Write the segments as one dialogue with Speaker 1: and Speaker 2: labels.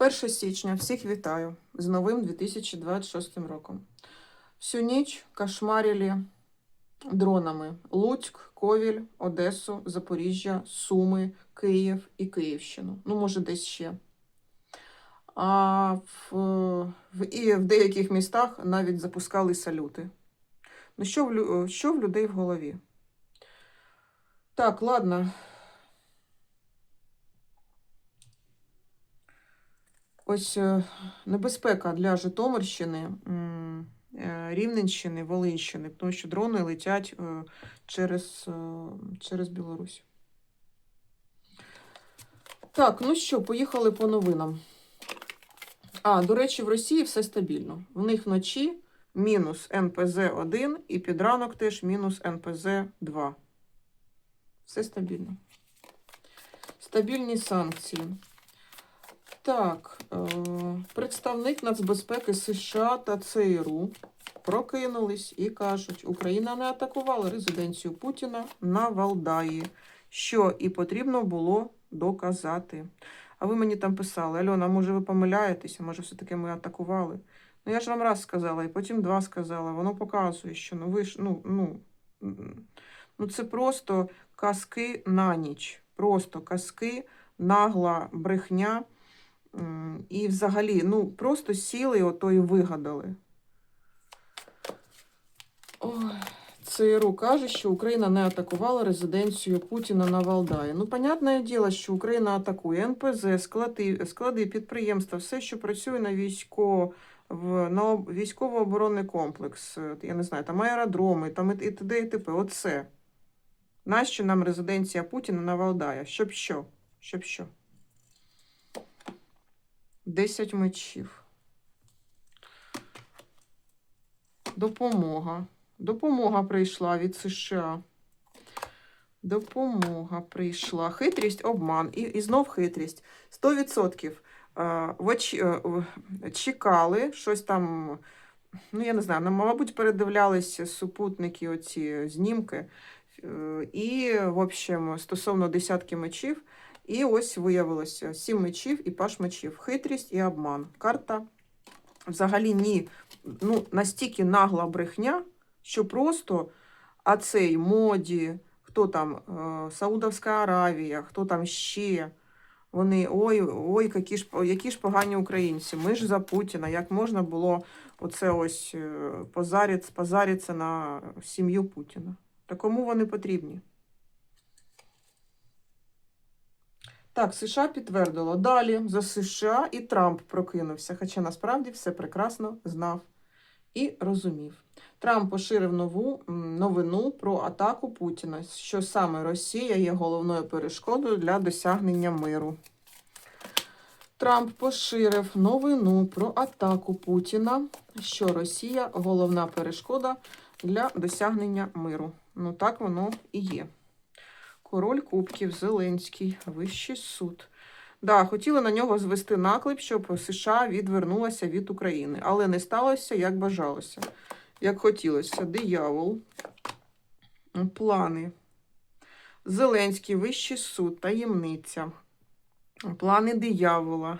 Speaker 1: 1 січня всіх вітаю з новим 2026 роком. Всю ніч кошмарили дронами Луцьк, Ковіль, Одесу, Запоріжжя, Суми, Київ і Київщину. Ну, може, десь ще. А в, в, і в деяких містах навіть запускали салюти. Ну, що в, що в людей в голові? Так, ладно. Ось е, небезпека для Житомирщини, е, Рівненщини, Волинщини, тому що дрони летять е, через, через Білорусь. Так, ну що, поїхали по новинам. А, до речі, в Росії все стабільно. В них вночі мінус НПЗ-1 і під ранок теж мінус НПЗ-2. Все стабільно. Стабільні санкції. Так, е, представник нацбезпеки США та ЦРУ прокинулись і кажуть, Україна не атакувала резиденцію Путіна на Валдаї, що і потрібно було доказати. А ви мені там писали, Альона, може ви помиляєтеся, може все-таки ми атакували. Ну я ж вам раз сказала, і потім два сказала. Воно показує, що ну ви ж, ну, ну, ну це просто казки на ніч. Просто казки, нагла брехня. І взагалі, ну, просто сіли і ото і вигадали. Ой, ЦРУ каже, що Україна не атакувала резиденцію Путіна на Валдаї. Ну, понятне діло, що Україна атакує НПЗ, склади, склади підприємства, все, що працює на військо, в, на військово-оборонний комплекс, е, я не знаю, там аеродроми, там і, т.д. і т.п. Оце. Нащо нам резиденція Путіна на Валдая? Щоб що? Щоб що? Десять мечів. Допомога. Допомога прийшла від США. Допомога прийшла. Хитрість, обман. І, і знов хитрість. 100%. Е, очі- е, чекали, щось там, ну я не знаю, мабуть, передивлялися супутники оці знімки. Е, І, в общем, стосовно десятки мечів, і ось виявилося сім мечів і паш мечів. Хитрість і обман. Карта взагалі ні, ну, настільки нагла брехня, що просто а цей моді, хто там, е, Саудовська Аравія, хто там ще. Вони ой, ой, які ж, які ж погані українці. Ми ж за Путіна. Як можна було оце ось е, позаріць, позаритися на сім'ю Путіна? Та кому вони потрібні? Так, США підтвердило. Далі за США і Трамп прокинувся, хоча насправді все прекрасно знав і розумів. Трамп поширив нову новину про атаку Путіна, що саме Росія є головною перешкодою для досягнення миру. Трамп поширив новину про атаку Путіна, що Росія головна перешкода для досягнення миру. Ну так воно і є. Король Кубків, Зеленський, Вищий суд. Да, хотіли на нього звести наклеп, щоб США відвернулася від України, але не сталося, як бажалося, як хотілося. Диявол, плани. Зеленський, Вищий суд, таємниця. Плани диявола.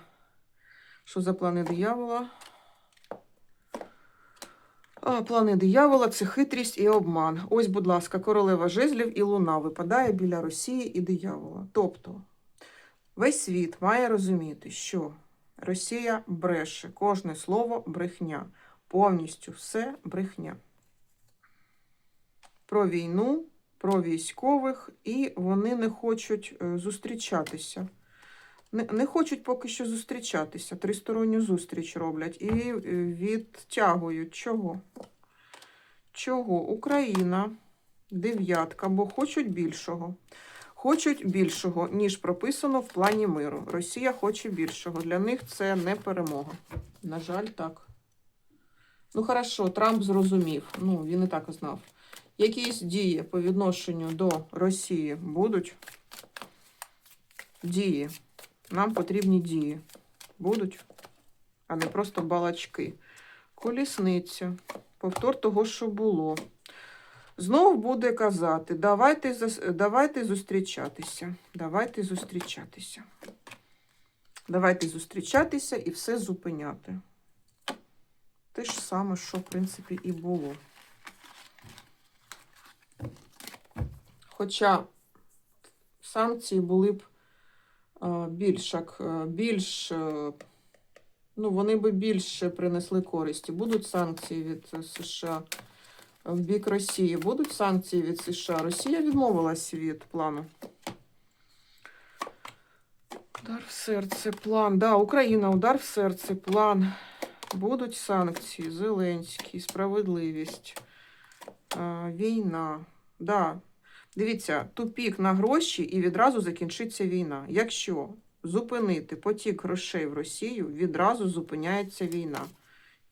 Speaker 1: Що за плани диявола? Плани диявола це хитрість і обман. Ось, будь ласка, королева жезлів і луна випадає біля Росії і диявола. Тобто, весь світ має розуміти, що Росія бреше, кожне слово брехня, повністю все брехня. Про війну, про військових, і вони не хочуть е, зустрічатися. Не, не хочуть поки що зустрічатися. Тристоронню зустріч роблять і е, відтягують. Чого? Чого? Україна, дев'ятка, бо хочуть більшого. Хочуть більшого, ніж прописано в плані миру. Росія хоче більшого. Для них це не перемога. На жаль, так. Ну, хорошо, Трамп зрозумів. Ну, він і так знав. Якісь дії по відношенню до Росії будуть? Дії. Нам потрібні дії. Будуть, а не просто балачки. Колісниця. Повтор того, що було. Знов буде казати: давайте, давайте зустрічатися. Давайте зустрічатися. Давайте зустрічатися і все зупиняти. Те ж саме, що, в принципі, і було. Хоча санкції були б більш, е, більш е, ну, вони би більше принесли користі. Будуть санкції від е, США в бік Росії, будуть санкції від США. Росія відмовилась від плану. Удар в серце, план. Да, Україна, удар в серце, план. Будуть санкції, Зеленський, справедливість, е, війна. Да. Дивіться, тупік на гроші і відразу закінчиться війна. Якщо зупинити потік грошей в Росію, відразу зупиняється війна.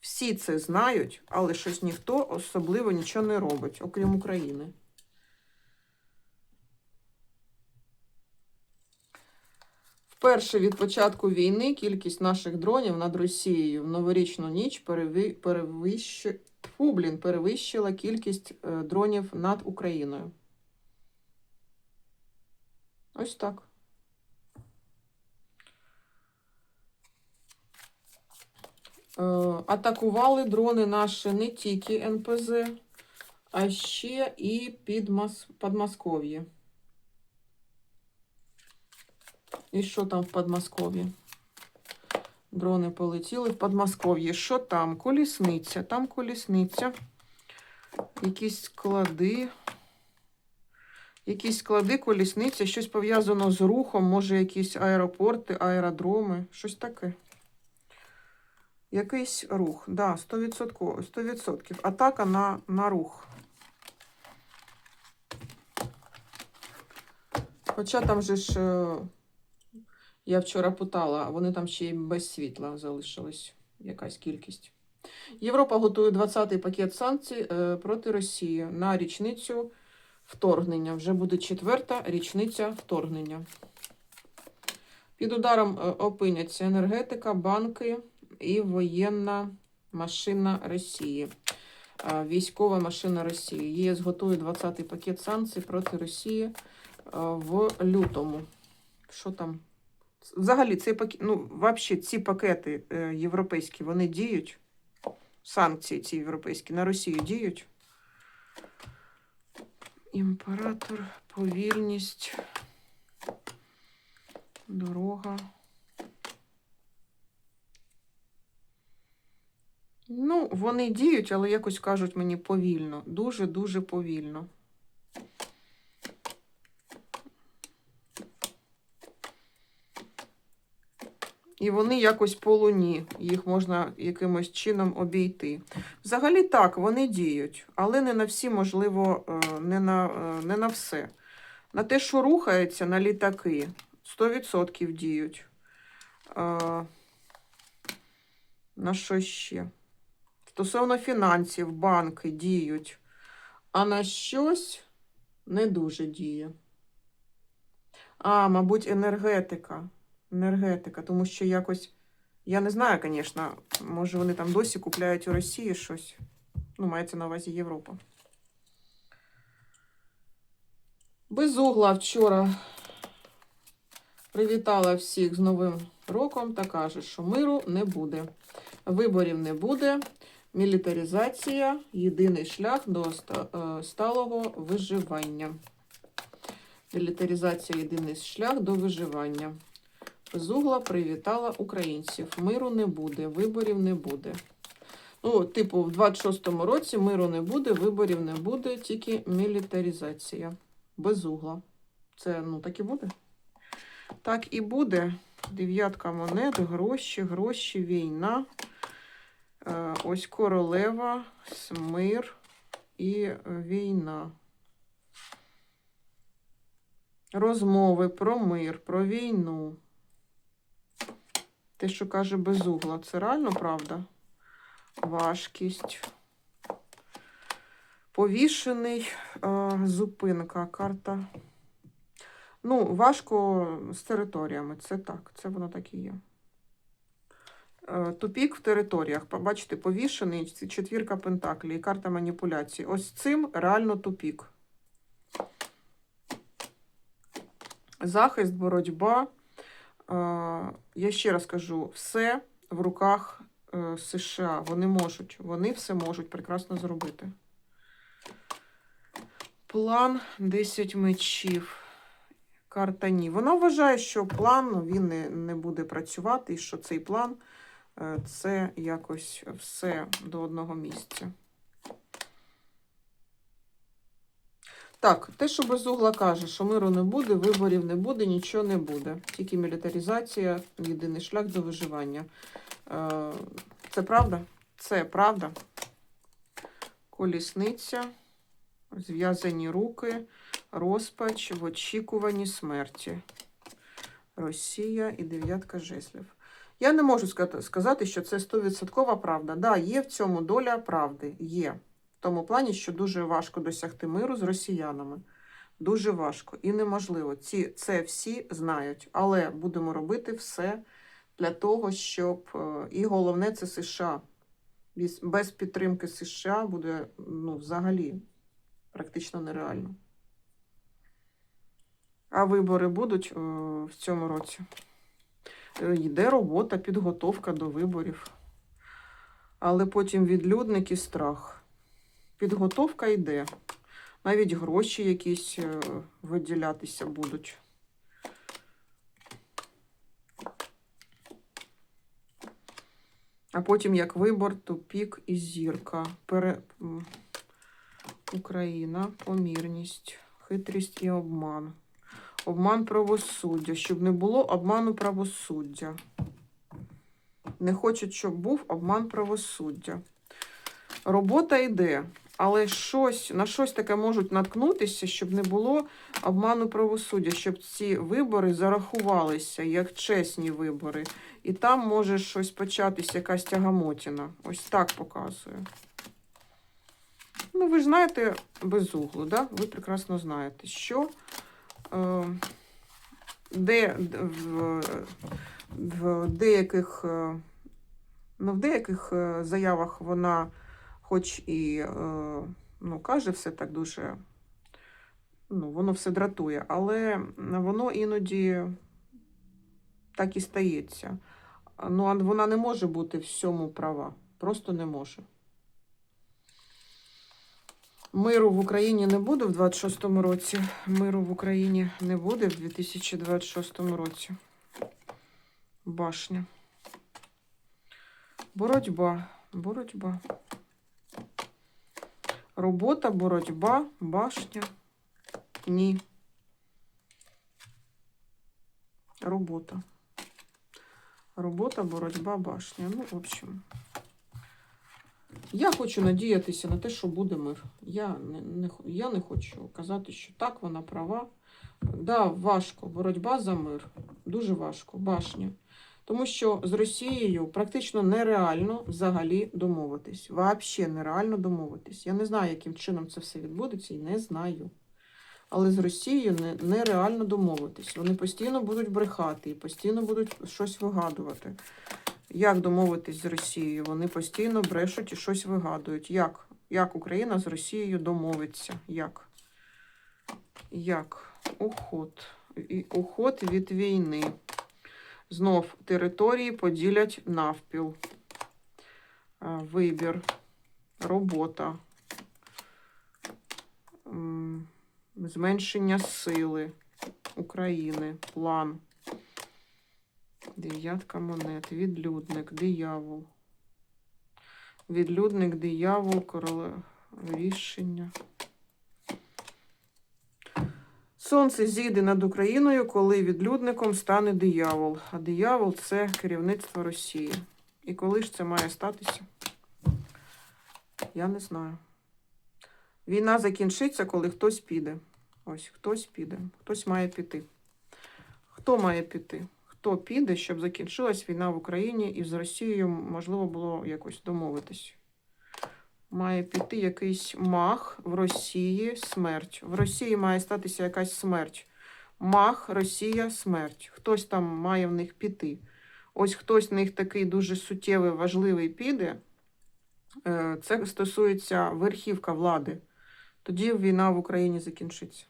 Speaker 1: Всі це знають, але щось ніхто особливо нічого не робить, окрім України. Вперше від початку війни кількість наших дронів над Росією в новорічну ніч переви... перевищ... Фу, блін, перевищила кількість е, дронів над Україною. Ось так. Е, атакували дрони наші не тільки НПЗ, а ще і під Мос... Подмосков'я. І що там в Подмосков'ї? Дрони полетіли в Подмосков'ї. Що там? Колісниця. Там колісниця. Якісь склади. Якісь склади, колісниця, щось пов'язано з рухом, може, якісь аеропорти, аеродроми, щось таке. Якийсь рух, да, 100%. 100%. Атака на, на рух. Хоча там же ж, е, я вчора питала, вони там ще й без світла залишились якась кількість. Європа готує 20-й пакет санкцій е, проти Росії на річницю вторгнення. Вже буде четверта річниця вторгнення. Під ударом е, опиняться енергетика, банки і воєнна машина Росії. Е, Військова машина Росії. ЄС готує 20-й пакет санкцій проти Росії е, в лютому. Що там? Взагалі, цей пакет, ну, взагалі, ці пакети європейські, вони діють. Санкції ці європейські на Росію діють. Імператор, повільність, дорога. Ну, вони діють, але якось кажуть мені повільно. Дуже-дуже повільно. І вони якось по луні, їх можна якимось чином обійти. Взагалі так, вони діють, але не на всі, можливо, е, не на, е, не на все. На те, що рухається на літаки, 100% діють. Е, На що ще? Стосовно фінансів, банки діють, а на щось не дуже діє. А, мабуть, енергетика. Енергетика, тому що якось, я не знаю, звісно, може вони там досі купляють у Росії щось. Ну, мається на увазі Європа. Безугла вчора привітала всіх з Новим роком та каже, що миру не буде. Виборів не буде. Мілітаризація єдиний шлях до е, сталого виживання. Мілітаризація єдиний шлях до виживання. Безугла привітала українців. Миру не буде, виборів не буде. Ну, типу, в 26-му році миру не буде, виборів не буде, тільки мілітаризація. Безугла. Це, ну, так і буде. Так і буде. Дев'ятка монет, гроші, гроші, війна. Е, Ось королева, смир і е, війна. Розмови про мир, про війну. Те, що каже безугла, це реально правда? Важкість. Повішений, е, зупинка, карта. Ну, важко з територіями. Це так, це воно так і є. Е, Тупік в територіях. Побачите, повішений, четвірка пентаклі і карта маніпуляції. Ось цим реально тупік. Захист, боротьба. Я ще раз кажу, все в руках е, США. Вони можуть, вони все можуть прекрасно зробити. План 10 мечів. Карта ні. Вона вважає, що план він не, не буде працювати, і що цей план е, це якось все до одного місця. Так, те, що без угла каже, що миру не буде, виборів не буде, нічого не буде. Тільки мілітаризація єдиний шлях до виживання. Е, Це правда? Це правда. Колісниця, зв'язані руки, розпач в очікуванні смерті. Росія і дев'ятка жезлів. Я не можу сказати, що це 100% правда. Да, є в цьому доля правди. Є. Тому плані, що дуже важко досягти миру з росіянами. Дуже важко і неможливо. Ці, це всі знають. Але будемо робити все для того, щоб. е, І головне це США. Без, без підтримки США буде ну, взагалі практично нереально. А вибори будуть е, в цьому році. Е, Йде робота, підготовка до виборів. Але потім відлюдник і страх. Підготовка йде. Навіть гроші якісь е, виділятися будуть. А потім як вибор, тупік і зірка. Пере... Україна, помірність, хитрість і обман. Обман правосуддя, щоб не було обману правосуддя. Не хочуть, щоб був обман правосуддя. Робота йде, але щось, на щось таке можуть наткнутися, щоб не було обману правосуддя, щоб ці вибори зарахувалися як чесні вибори. І там може щось початися, якась тягамотіна. Ось так показує. Ну, ви ж знаєте без углу, да? ви прекрасно знаєте, що е, де, в, в деяких, е, ну, в деяких е, заявах вона хоч і е, ну, каже все так дуже, ну, воно все дратує, але воно іноді так і стається. Ну, а вона не може бути всьому права. Просто не може. Миру в Україні не буде в 26-му році. Миру в Україні не буде в 2026 році. Башня. Боротьба. Боротьба. Робота, боротьба, башня. Ні. Робота. Робота, боротьба, башня. Ну, в общем. Я хочу надіятися на те, що буде мир. Я не, не, я не хочу казати, що так, вона права. Да, важко. Боротьба за мир. Дуже важко. Башня. Тому що з Росією практично нереально взагалі домовитись. Взагалі нереально домовитись. Я не знаю, яким чином це все відбудеться, і не знаю. Але з Росією не, нереально домовитись. Вони постійно будуть брехати і постійно будуть щось вигадувати. Як домовитись з Росією? Вони постійно брешуть і щось вигадують. Як? Як Україна з Росією домовиться? Як? Як? Уход. І уход від війни. Знов території поділять навпіл. Вибір. Робота. Зменшення сили України. План. Дев'ятка монет. Відлюдник, диявол. Відлюдник, диявол, короле... рішення. Сонце зійде над Україною, коли відлюдником стане диявол. А диявол це керівництво Росії. І коли ж це має статися? Я не знаю. Війна закінчиться, коли хтось піде. Ось хтось піде, хтось має піти. Хто має піти? Хто піде, щоб закінчилась війна в Україні і з Росією можливо було якось домовитись? має піти якийсь мах в Росії смерть. В Росії має статися якась смерть. Мах, Росія, смерть. Хтось там має в них піти. Ось хтось в них такий дуже суттєвий, важливий піде. Е, це стосується верхівка влади. Тоді війна в Україні закінчиться.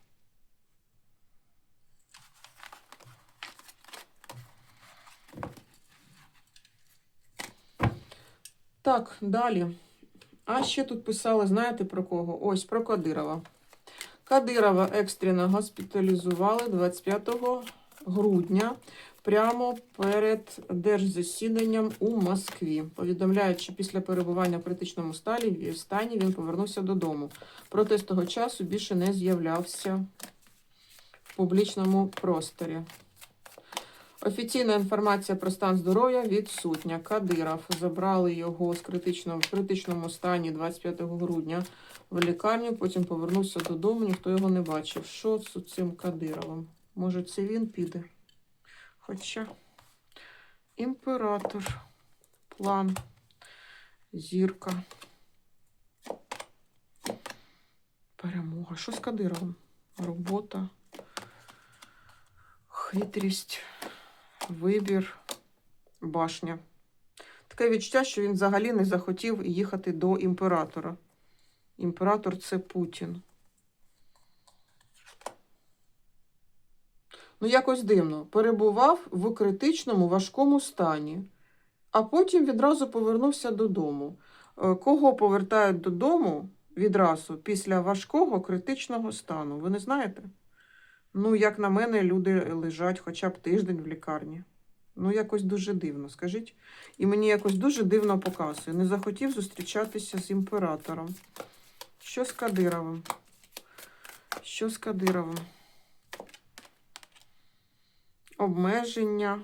Speaker 1: Так, далі. А ще тут писали, знаєте про кого? Ось про Кадирова. Кадирова екстрено госпіталізували 25 грудня прямо перед держзасіданням у Москві. Повідомляють, що після перебування в критичному стані він повернувся додому. Проте з того часу більше не з'являвся в публічному просторі. Офіційна інформація про стан здоров'я відсутня. Кадиров забрали його з критичного, в критичному стані 25 грудня в лікарню, потім повернувся додому, ніхто його не бачив. Що з цим Кадировим? Може, це він піде? Хоча імператор, план, зірка. Перемога. Що з Кадировим? Робота, хитрість, вибір, башня. Таке відчуття, що він взагалі не захотів їхати до імператора. Імператор це Путін. Ну, якось дивно. Перебував в критичному важкому стані, а потім відразу повернувся додому. Е, Кого повертають додому відразу після важкого критичного стану? Ви не знаєте? Ну, як на мене, люди лежать хоча б тиждень в лікарні. Ну, якось дуже дивно, скажіть. І мені якось дуже дивно показує. Не захотів зустрічатися з імператором. Що з Кадировим? Що з Кадировим? Обмеження,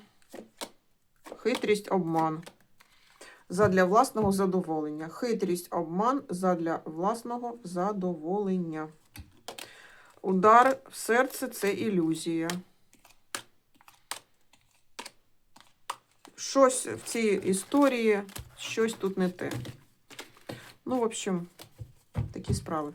Speaker 1: хитрість, обман. Задля власного задоволення. Хитрість, обман задля власного задоволення. Удар в серце це ілюзія. Щось в цій історії, щось тут не те. Ну, в общем, такі справи.